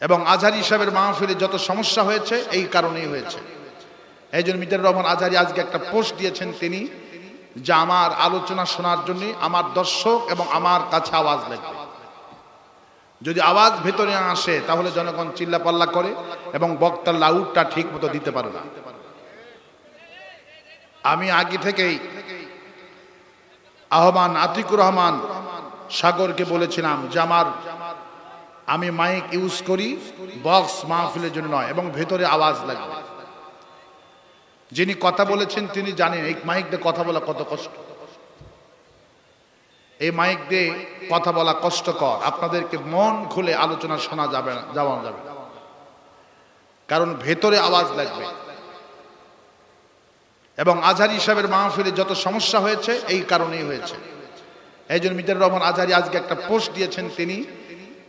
এবং আজহারি সাহেবের মাহফিলে যত সমস্যা হয়েছে, এই কারণেই হয়েছে। এই জন্য মিজানুর রহমান আজহারি আজকে একটা পোস্ট দিয়েছেন তিনি, যে আমার আলোচনা শোনার জন্য আমার দর্শক এবং আমার কাছে আওয়াজ লাগবে। যদি আওয়াজ ভেতরে আসে, তাহলে জনগণ চিল্লাপাল্লা করে এবং বক্তার লাউডটা ঠিক মতো দিতে পারে না। আমি আগে থেকেই আহ্বান আতিকুর রহমান সাগরকে বলেছিলাম যে আমার আমি মাইক ইউজ করি বক্স মাহফিলের জন্য নয়, এবং ভেতরে আওয়াজ লাগবে। যিনি কথা বলেছেন তিনি জানেন, এই মাইক দিয়ে কথা বলা কত কষ্ট। এই মাইক দিয়ে কথা বলা কষ্টকর। আপনাদেরকে মন খুলে আলোচনা শোনা যাবে না, যাওয়া যাবে। কারণ ভেতরে আওয়াজ লাগবে। এবং আজহারি সাহেবের মাহফিলে যত সমস্যা হয়েছে, এই কারণেই হয়েছে। এই জন্য মিজানুর রহমান আজহারি আজকে একটা পোস্ট দিয়েছেন তিনি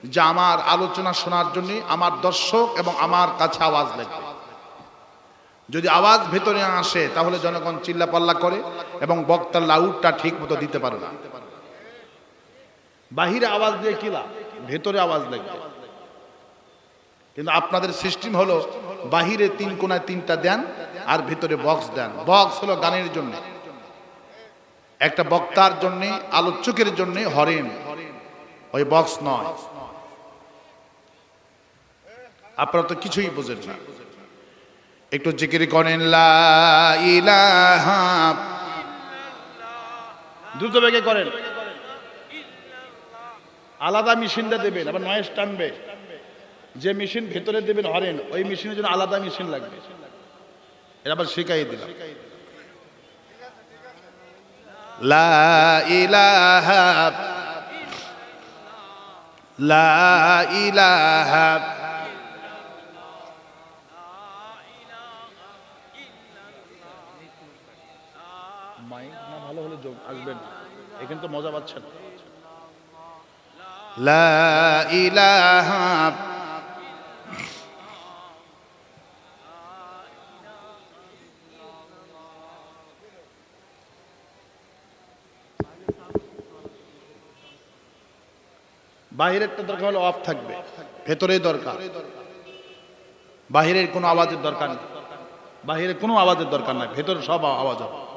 যে আমার আলোচনা শোনার জন্য আমার দর্শক এবং আমার কাছে আওয়াজ লাগবে। যদি আওয়াজ ভেতরে আসে, তাহলে জনগণ চিল্লা পাল্লা করে এবং বক্তার লাউডটা ঠিক মতো দিতে পারে না। বাহিরে আওয়াজ দিয়ে কি লাভ? ভেতরে আওয়াজ লাগবে। কিন্তু আপনাদের সিস্টেম হলো, বাহিরে তিন কোনায় তিনটা দেন আর ভেতরে বক্স দেন। বক্স হলো গানের জন্য। একটা বক্তার জন্য, আলোচকের জন্যে হরেন। ওই বক্স নয়। আপনারা তো কিছুই বোঝেন না। একটু জিকির করেন দ্রুত বেগে করেন। আলাদা মেশিনটা দেবেন আবার নয়েস টানবে। যে মেশিন ভেতরে দেবেন হরেন ওই মেশিনের জন্য আলাদা মেশিন লাগবে। এটা আবার শিখাই দিলাম। লা ইলাহা লা ইলাহা মাইক না ভালো হলে আসবেন। এখানে তো মজা পাচ্ছেন। বাহিরেরটা দরকার হলে অফ থাকবে। ভেতরেই দরকার। বাহিরের কোনো আওয়াজের দরকার নেই। বাহিরে কোনো আওয়াজের দরকার নাই। ভেতরে সব আওয়াজ হবে।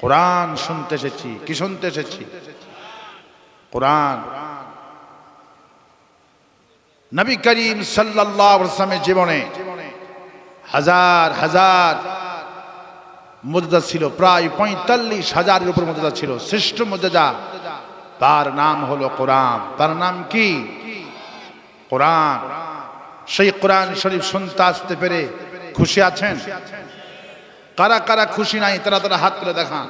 কোরআন শুনতে এসেছি। কি শুনতে এসেছি? কোরআন। নবী করিম সাল্লামের জীবনে হাজার হাজার মর্যাদা ছিল। প্রায় পঁয়তাল্লিশ হাজারের উপর মর্যাদা ছিল। শ্রেষ্ঠ মর্যাদা। তার নাম হলো কোরআন। তার নাম কি? কোরআন। সেই কোরআন শরীফ শুনতে আসতে পেরে খুশি আছেন? কারা কারা খুশি নাই, তারা তারা হাত তুলে দেখান।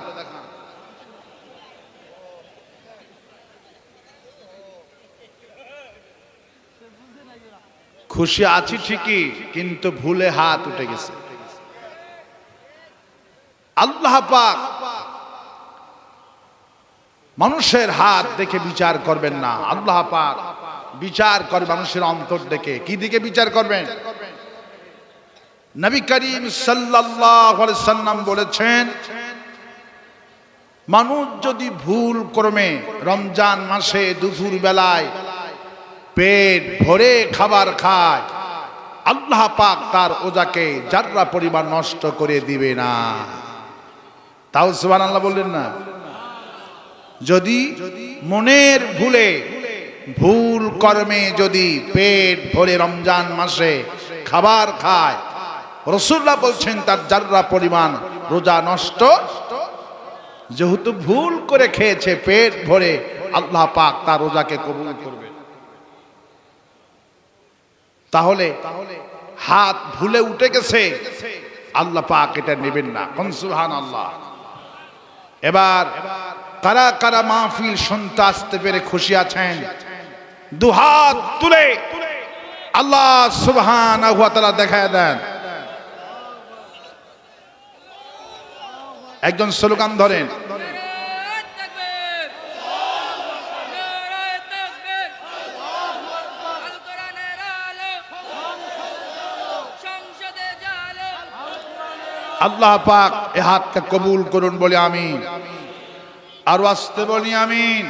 খুশি আছি ঠিকই, কিন্তু ভুলে হাত উঠে গেছে। আল্লাহ পাক মানুষের হাত দেখে বিচার করবেন না। আল্লাহ পাক বিচার করে মানুষের অন্তর দেখে। কি দিকে বিচার করবেন? নবী করিম সাল্লাম বলেছেন, মানুষ যদি ভুল ক্রমে রমজান মাসে দুপুর বেলায় পেট ভরে খাবার খায়, আল্লাহ পাক তার ওজাকে যার্রা পরিমাণ নষ্ট করে দিবে না। তাও সুবান আল্লাহ বললেন না? যদি মনের ভুলে ভুল কর্মে যদি পেট ভরে রমজান মাসে খাবার খায় রসুল্লাহ বলছেন, তার যার্রা পরিমাণ রোজা নষ্ট। যেহেতু ভুল করে খেয়েছে, পেট ভরে আল্লাহ পাক তার রোজাকে কবুল করবে। তাহলে হাত ভুলে উঠে গেছে, আল্লাহ পাক এটা নেবেন না। কনসুহান আল্লাহ এবার কারা কারা মাহফিল শুনতে আসতে পেরে খুশি আছেন, দুহাত তুলে আল্লাহ সুবহান দেখায় দেন। একজন স্লোগান ধরেন। আল্লাহ পাক এ হাতকে কবুল করুন বলে আমি আরও আসতে বলি আমিন।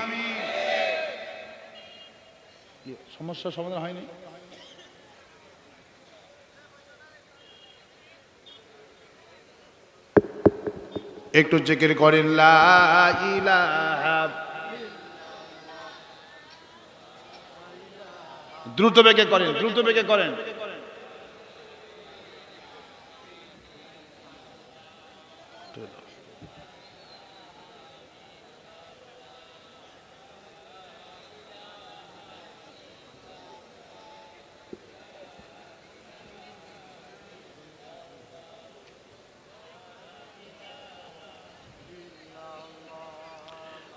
সমস্যা সমাধান হয়নি? একটু জিকির করেন দ্রুত বেগে করেন দ্রুত বেগে করেন।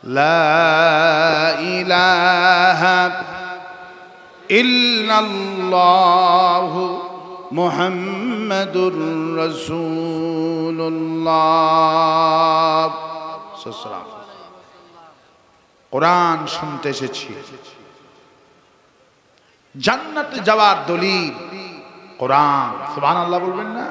لا إله إلا الله محمد رسول الله সাল্লাল্লাহু কোরআন শুনতে এসেছি জান্নাতে যাওয়ার দলিল কোরআন সুবহানাল্লাহ বলবেন না